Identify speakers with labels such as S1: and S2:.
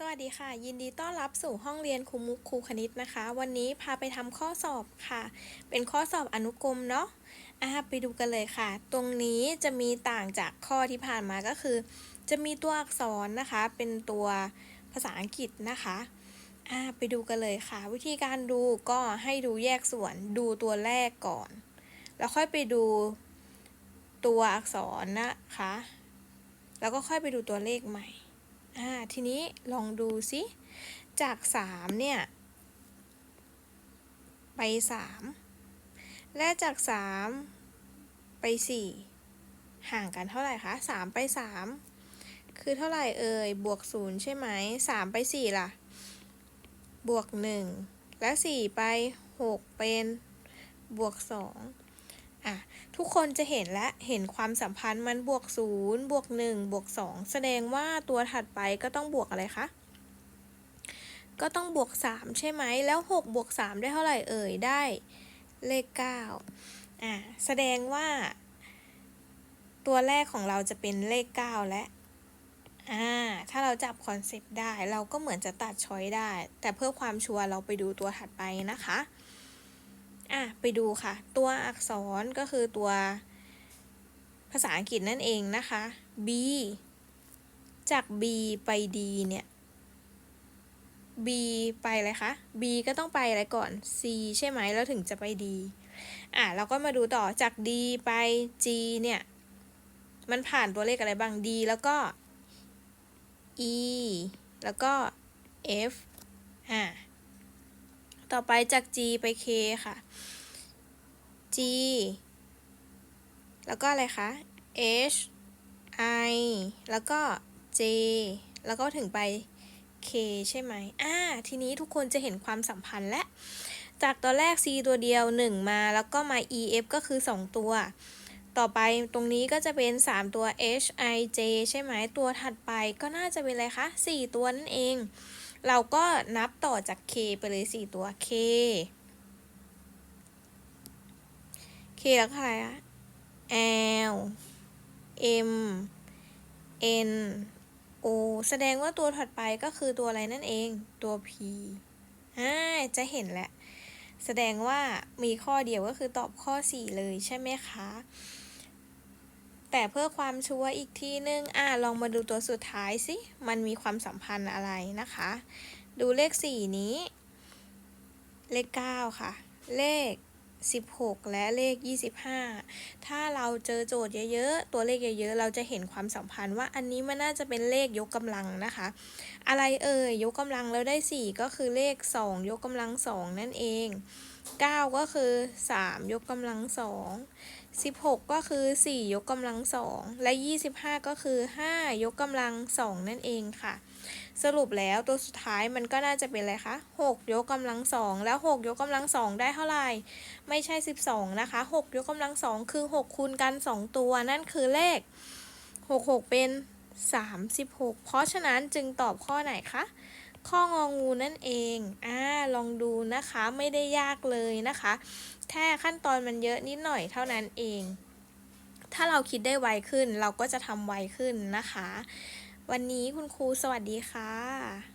S1: สวัสดีค่ะ ยินดีต้อนรับสู่ห้องเรียนครูมุกครูคณิตนะคะ วันนี้พาไปทำข้อสอบค่ะ เป็นข้อสอบอนุกรมเนาะอะไปดูกันเลยค่ะ ตรงนี้จะมีต่างจากข้อที่ผ่านมาก็คือ จะมีตัวอักษรนะคะ เป็นตัวภาษาอังกฤษนะคะอะไปดูกันเลยค่ะ วิธีการดูก็ให้ดูแยกส่วนดูตัวแรกก่อน แล้วค่อยไปดูตัวอักษรนะคะ แล้วก็ค่อยไปดูตัวเลขใหม่ อ่าทีนี้ลองดูสิจากสามเนี่ย ไปสามและจากสามไปสี่ห่างกันเท่าไหร่คะสามไปสามคือเท่าไหร่เอ่ย บวกศูนย์ใช่ไหมสามไปสี่ล่ะ บวกหนึ่งและสี่ไปหกเป็น บวกส อะทุกคนจะเห็นและเห็นความสัมพันธ์มันบวกศูนย์บวกหนึ่งบวกสองแสดงว่าตัวถัดไปก็ต้องบวกอะไรคะ ก็ต้องบวกสามใช่ไหม แล้วหกบวกสามได้เท่าไหร่เอ่ย ได้เลขเก้าอ่าแสดงว่า ตัวแรกของเราจะเป็นเลขเก้าและอ่าถ้าเราจับคอนเซปต์ได้ เราก็เหมือนจะตัดช้อยได้ แต่เพื่อความชัวร์เราไปดูตัวถัดไปนะคะ อะไปดูค่ะ ตัวอักษรก็คือตัวภาษาอังกฤษนั่นเองนะคะ B จาก B ไป D เนี่ย B ไปอะไรคะ B ก็ต้องไปอะไรก่อน C ใช่ไหมแล้วถึงจะไป D อะเราก็มาดูต่อจาก D ไป G เนี่ย มันผ่านตัวเลขอะไรบ้าง D แล้วก็ E แล้วก็ F อะ ต่อไปจาก G ไป K ค่ะ G แล้วก็อะไรคะ H I แล้วก็ J แล้วก็ถึงไป K ใช่ไหมอ่า ทีนี้ทุกคนจะเห็นความสัมพันธ์และ จากตอนแรก C ตัวเดียว 1 มาแล้วก็มา E F ก็คือ 2 ตัว ต่อไปตรงนี้ก็จะเป็น 3 ตัว H I J ใช่ไหม ตัวถัดไปก็น่าจะเป็นอะไรคะ 4 ตัวนั่นเอง เราก็นับต่อจาก K ไปเลย 4 ตัว K K แล้วก็อะไรอะ L M N O แสดงว่าตัวถัดไปก็คือตัวอะไรนั่นเอง ตัว P อ่าจะเห็นแหละ แสดงว่ามีข้อเดียวก็คือตอบข้อ 4 เลยใช่ไหมคะ แต่เพื่อความชัวร์อีกทีนึง อ่าลองมาดูตัวสุดท้ายสิ มันมีความสัมพันธ์อะไรนะคะ ดูเลข 4 นี้ เลข 9 ค่ะ เลข 16 และเลข 25 ถ้าเราเจอโจทย์เยอะๆ ตัวเลขเยอะๆ เราจะเห็นความสัมพันธ์ว่าอันนี้มันน่าจะเป็นเลขยกกำลังนะคะ อะไรเอ่ยยกกำลังแล้วได้ 4 ก็คือเลข 2 ยกกำลัง 2 นั่นเอง 9 ก็คือ 3 ยกกำลัง2 16 ก็คือ 4 ยกกำลัง2และ 25 ก็คือ 5 ยกกำลัง2นั่นเองค่ะ สรุปแล้วตัวสุดท้ายมันก็น่าจะเป็นอะไรคะ 6 ยกกำลัง2แล้ว 6 ยกกำลัง2ได้เท่าไหร่ ไม่ใช่ 12 นะคะ 6 ยกกำลัง2คือ 6 คูณกัน 2 ตัวนั่นคือเลข 66 เป็น 36 เพราะฉะนั้นจึงตอบข้อไหนคะ ข้ององูนั่นเองอ่าลองดูนะคะไม่ได้ยากเลยนะคะ แค่ขั้นตอนมันเยอะนิดหน่อยเท่านั้นเอง ถ้าเราคิดได้ไวขึ้นเราก็จะทำไวขึ้นนะคะ วันนี้คุณครูสวัสดีค่ะ